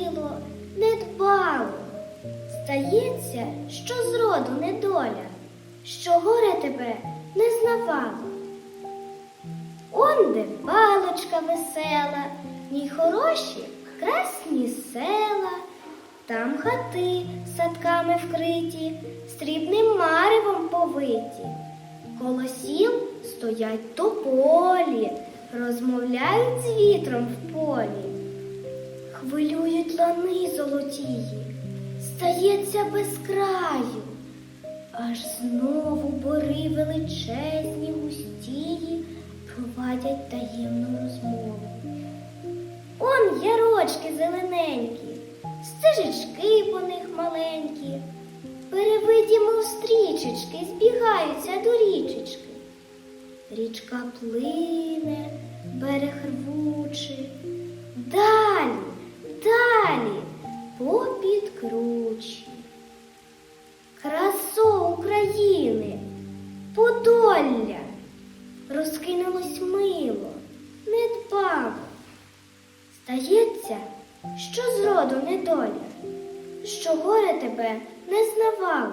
мило, недбало. Стається, що зроду недоля, що горе тебе не знавало. Онде балочка весела, в ній хороші, красні села, там хати садками вкриті, срібним маревом повиті. Коло сіл стоять тополі, розмовляють з вітром в полі. Лани золотії, стається без краю, аж знову бори величезні густії провадять таємну розмову. Он ярочки зелененькі, стежечки по них маленькі, перевиті, мов стрічечки, збігаються до річечки. Річка плине, берег рвучий, кручі. Красо України, Подолля, розкинулось мило, недбало. Здається, що зроду недоля, що горе тебе не знавало.